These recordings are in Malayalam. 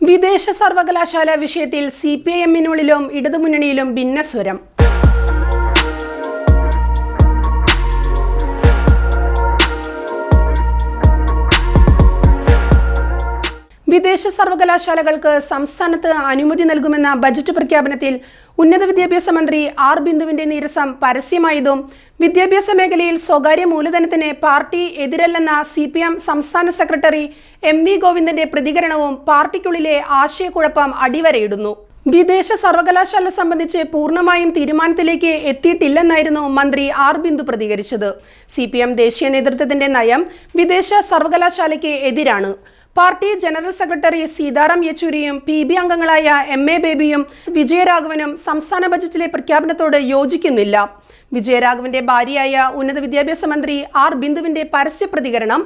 വിദേശ സർവകലാശാല വിഷയത്തിൽ സി പി ഐ എമ്മിനുള്ളിലും ഇടതുമുന്നണിയിലും ഭിന്നസ്വരം. വിദേശ സർവകലാശാലകൾക്ക് സംസ്ഥാനത്ത് അനുമതി നൽകുമെന്ന ബജറ്റ് പ്രഖ്യാപനത്തിൽ ഉന്നത വിദ്യാഭ്യാസ മന്ത്രി ആർ ബിന്ദുവിന്റെ നീരസം പരസ്യമായതും വിദ്യാഭ്യാസ മേഖലയിൽ സ്വകാര്യ മൂലധനത്തിന് പാർട്ടി എതിരല്ലെന്ന സി പി എം സംസ്ഥാന സെക്രട്ടറി എം വി ഗോവിന്ദന്റെ പ്രതികരണവും പാർട്ടിക്കുള്ളിലെ ആശയക്കുഴപ്പം അടിവരയിടുന്നു. വിദേശ സർവകലാശാല സംബന്ധിച്ച് പൂർണമായും തീരുമാനത്തിലേക്ക് എത്തിയിട്ടില്ലെന്നായിരുന്നു മന്ത്രി ആർ ബിന്ദു പ്രതികരിച്ചത്. സി ദേശീയ നേതൃത്വത്തിന്റെ നയം വിദേശ സർവകലാശാലയ്ക്ക് എതിരാണ്. പാർട്ടി ജനറൽ സെക്രട്ടറി സീതാറാം യെച്ചൂരിയും പി ബി അംഗങ്ങളായ എം എ ബേബിയും വിജയരാഘവനും സംസ്ഥാന ബജറ്റിലെ പ്രഖ്യാപനത്തോട് യോജിക്കുന്നില്ല. വിജയരാഘവന്റെ ഭാര്യയായ ഉന്നത വിദ്യാഭ്യാസ മന്ത്രി ആർ ബിന്ദുവിന്റെ പരസ്യ പ്രതികരണം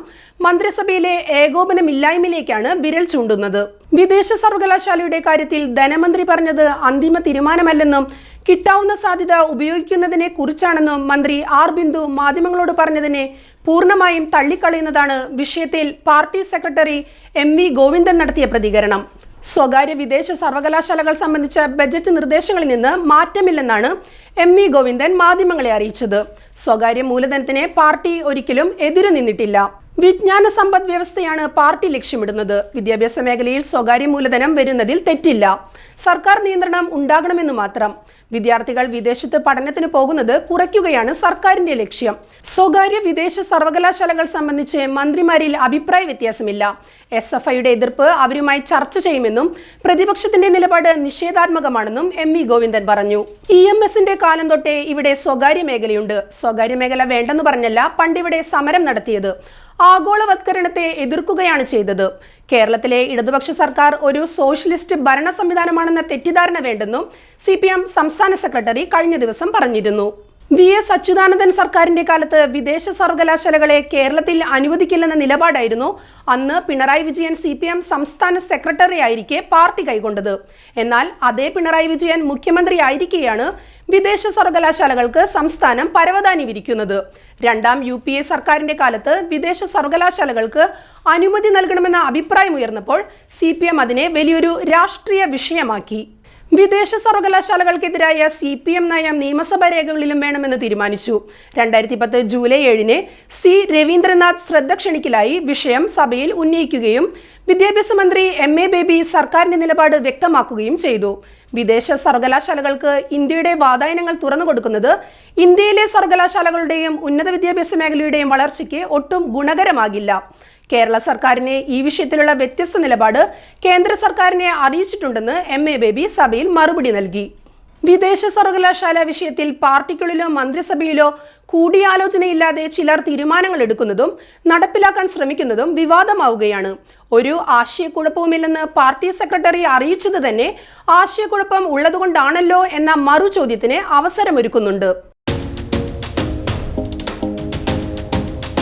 മന്ത്രിസഭയിലെ ഏകോപനമില്ലായ്മയിലേക്കാണ് വിരൽ ചൂണ്ടുന്നത്. വിദേശ സർവകലാശാലയുടെ കാര്യത്തിൽ ധനമന്ത്രി പറഞ്ഞത് അന്തിമ തീരുമാനമല്ലെന്നും കിട്ടാവുന്ന സാധ്യത ഉപയോഗിക്കുന്നതിനെ കുറിച്ചാണെന്നും മന്ത്രി ആർ ബിന്ദു മാധ്യമങ്ങളോട് പറഞ്ഞതിനെ പൂർണമായും തള്ളിക്കളയുന്നതാണ് വിഷയത്തിൽ party secretary M V Govindan നടത്തിയ പ്രതികരണം. സ്വകാര്യ വിദേശ സർവകലാശാലകൾ സംബന്ധിച്ച ബജറ്റ് നിർദ്ദേശങ്ങളിൽ നിന്ന് മാറ്റമില്ലെന്നാണ് എം വി ഗോവിന്ദൻ മാധ്യമങ്ങളെ അറിയിച്ചത്. സ്വകാര്യ മൂലധനത്തിനെ പാർട്ടി ഒരിക്കലും എതിരു നിന്നിട്ടില്ല. വിജ്ഞാന സമ്പദ് വ്യവസ്ഥയാണ് പാർട്ടി ലക്ഷ്യമിടുന്നത്. വിദ്യാഭ്യാസ മേഖലയിൽ സ്വകാര്യ മൂലധനം വരുന്നതിൽ തെറ്റില്ല. സർക്കാർ നിയന്ത്രണം ഉണ്ടാകണമെന്ന് മാത്രം. വിദ്യാർത്ഥികൾ വിദേശത്ത് പഠനത്തിന് പോകുന്നത് കുറയ്ക്കുകയാണ് സർക്കാരിന്റെ ലക്ഷ്യം. സ്വകാര്യ വിദേശ സർവകലാശാലകൾ സംബന്ധിച്ച് മന്ത്രിമാരിൽ അഭിപ്രായ വ്യത്യാസമില്ല. എസ് എഫ് ഐയുടെ എതിർപ്പ് അവരുമായി ചർച്ച ചെയ്യുമെന്നും പ്രതിപക്ഷത്തിന്റെ നിലപാട് നിഷേധാത്മകമാണെന്നും എം വി ഗോവിന്ദൻ പറഞ്ഞു. ഇ എം എസിന്റെ കാലം തൊട്ടേ ഇവിടെ സ്വകാര്യ മേഖലയുണ്ട്. സ്വകാര്യ മേഖല വേണ്ടെന്ന് പറഞ്ഞല്ല പണ്ടിവിടെ സമരം നടത്തിയത്. ആഗോളവത്കരണത്തെ എതിർക്കുകയാണ് ചെയ്തത്. കേരളത്തിലെ ഇടതുപക്ഷ സർക്കാർ ഒരു സോഷ്യലിസ്റ്റ് ഭരണ സംവിധാനമാണെന്ന തെറ്റിദ്ധാരണ വേണ്ടെന്നും സി സംസ്ഥാന സെക്രട്ടറി കഴിഞ്ഞ ദിവസം പറഞ്ഞിരുന്നു. വി എസ് അച്യുതാനന്ദൻ സർക്കാരിന്റെ കാലത്ത് വിദേശ സർവകലാശാലകളെ കേരളത്തിൽ അനുവദിക്കില്ലെന്ന നിലപാടായിരുന്നു അന്ന് Pinarayi Vijayan C P M സംസ്ഥാന സെക്രട്ടറി ആയിരിക്കെ പാർട്ടി കൈക്കൊണ്ടത് എന്നാൽ അതേ പിണറായി വിജയൻ മുഖ്യമന്ത്രി ആയിരിക്കെയാണ് വിദേശ സർവകലാശാലകൾക്ക് സംസ്ഥാനം പരവതാനി വിരിക്കുന്നത്. രണ്ടാം യു പി എ സർക്കാരിന്റെ കാലത്ത് വിദേശ സർവകലാശാലകൾക്ക് അനുമതി നൽകണമെന്ന അഭിപ്രായം ഉയർന്നപ്പോൾ സി അതിനെ വലിയൊരു രാഷ്ട്രീയ വിഷയമാക്കി. വിദേശ സർവകലാശാലകൾക്കെതിരായ സി പി എം നയം നിയമസഭാ രേഖകളിലും വേണമെന്ന് തീരുമാനിച്ചു. രണ്ടായിരത്തി പത്ത് ജൂലൈ ഏഴിന് സി രവീന്ദ്രനാഥ് ശ്രദ്ധ ക്ഷണിക്കലായി വിഷയം സഭയിൽ ഉന്നയിക്കുകയും വിദ്യാഭ്യാസ മന്ത്രി എം എ ബേബി സർക്കാരിന്റെ നിലപാട് വ്യക്തമാക്കുകയും ചെയ്തു. വിദേശ സർവകലാശാലകൾക്ക് ഇന്ത്യയുടെ വാതായനങ്ങൾ തുറന്നു കൊടുക്കുന്നത് ഇന്ത്യയിലെ സർവകലാശാലകളുടെയും ഉന്നത വിദ്യാഭ്യാസ മേഖലയുടെയും വളർച്ചയ്ക്ക് ഒട്ടും ഗുണകരമാകില്ല. കേരള സർക്കാരിനെ ഈ വിഷയത്തിലുള്ള വ്യത്യസ്ത നിലപാട് കേന്ദ്ര സർക്കാരിനെ അറിയിച്ചിട്ടുണ്ടെന്ന് എം എ ബേബി സഭയിൽ മറുപടി നൽകി. വിദേശ സർവകലാശാല വിഷയത്തിൽ പാർട്ടിക്കുള്ളിലോ മന്ത്രിസഭയിലോ കൂടിയാലോചനയില്ലാതെ ചിലർ തീരുമാനങ്ങൾ എടുക്കുന്നതും നടപ്പിലാക്കാൻ ശ്രമിക്കുന്നതും വിവാദമാവുകയാണ്. ഒരു ആശയക്കുഴപ്പവുമില്ലെന്ന് പാർട്ടി സെക്രട്ടറി അറിയിച്ചത് തന്നെ ആശയക്കുഴപ്പം ഉള്ളതുകൊണ്ടാണല്ലോ എന്ന മറു ചോദ്യത്തിന് അവസരമൊരുക്കുന്നുണ്ട്.